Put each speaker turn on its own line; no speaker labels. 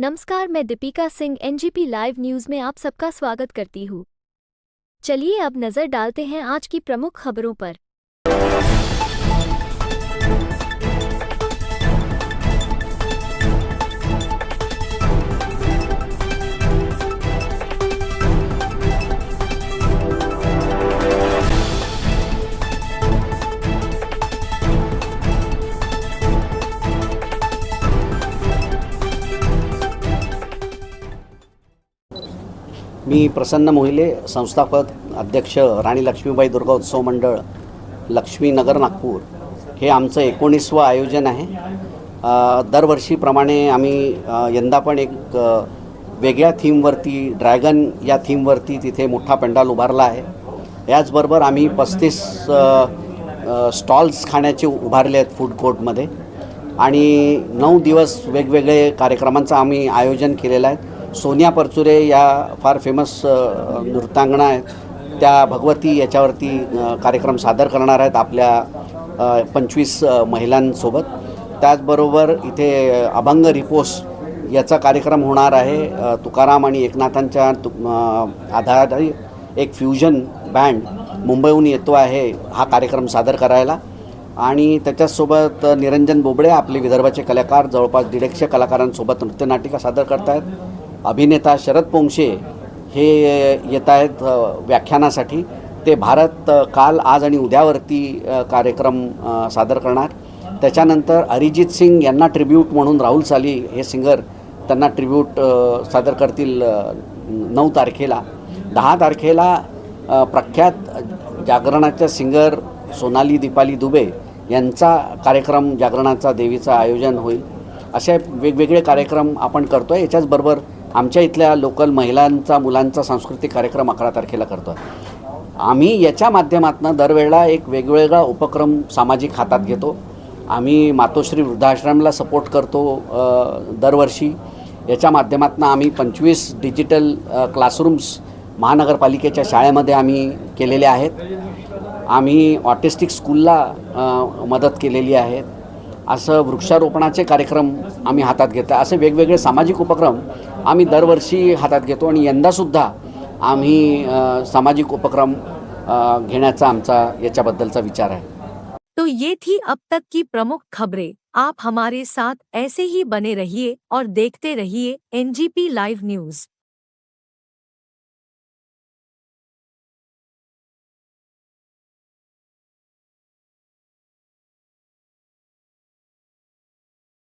नमस्कार मैं Deepika Singh NGP live news में आप सबका स्वागत करती हूँ। चलिए अब नजर डालते हैं आज की प्रमुख खबरों पर।
मी प्रसन्न मोहिले संस्थापक अध्यक्ष राणी लक्ष्मीबाई दुर्गा उत्सव मंडळ लक्ष्मीनगर नागपूर. हे आमचं एकोणीसवं आयोजन आहे. दरवर्षीप्रमाणे आम्ही यंदा पण एक वेगळ्या थीमवरती ड्रॅगन या थीमवरती तिथे मोठा पंडाल उभारला आहे. याचबरोबर आम्ही पस्तीस स्टॉल्स खाण्याचे उभारले आहेत फूड कोर्टमध्ये. आणि नऊ दिवस वेगवेगळे कार्यक्रमांचं आम्ही आयोजन केलेलं आहे. सोनिया परचुरे या फार फेमस नृत्यांगणा आहेत. त्या भगवती याच्यावरती कार्यक्रम सादर करणार आहेत आपल्या पंचवीस महिलांसोबत. त्याचबरोबर इथे अभंग रिपोस याचा कार्यक्रम होणार आहे. तुकाराम आणि एकनाथांच्या तु अ, आधारित एक फ्युजन बँड मुंबईहून येतो आहे हा कार्यक्रम सादर करायला. आणि त्याच्यासोबत निरंजन बोबडे आपले विदर्भाचे कलाकार जवळपास दीडशे कलाकारांसोबत नृत्यनाटिका सादर करत आहेत अभिनेता शरद पोंक्षे हे येत आहेत व्याख्यानासाठी. ते भारत काल आज आणि उद्यावरती कार्यक्रम सादर करणार. त्याच्यानंतर अरिजित सिंग यांना ट्रिब्यूट म्हणून राहुल साली हे सिंगर त्यांना ट्रिब्यूट सादर करतील नऊ तारखेला. दहा तारखेला प्रख्यात जागरणाच्या सिंगर सोनाली दीपाली दुबे यांचा कार्यक्रम जागरणाचा देवीचं आयोजन होईल. असे वेगवेगळे कार्यक्रम आपण करतो आहे याच्याचबरोबर आमच्या इथल्या लोकल महिलांचा मुलांचा सांस्कृतिक कार्यक्रम अकरा तारखेला करतो आम्ही याच्या माध्यमातून दरवेळेला एक वेगवेगळा उपक्रम सामाजिक हातात घेतो. आम्ही मातोश्री वृद्धाश्रमला सपोर्ट करतो दरवर्षी. याच्या माध्यमातून आम्ही पंचवीस डिजिटल क्लासरूम्स महानगरपालिकेच्या शाळेमध्ये आम्ही केलेले आहेत. आम्ही ऑटिस्टिक स्कूलला मदत केलेली आहे. असं वृक्षारोपणाचे कार्यक्रम आम्ही हातात घेतो असे वेगवेगळे सामाजिक उपक्रम आम्ही दरवर्षी हातात घेतो आणि यंदासुद्धा आम्ही सामाजिक उपक्रम घेना आमचा विचार आहे.
तो ये थी अब तक की प्रमुख खबरें। आप हमारे साथ ऐसे ही बने रहिए और देखते रहिए एनजीपी लाइव न्यूज़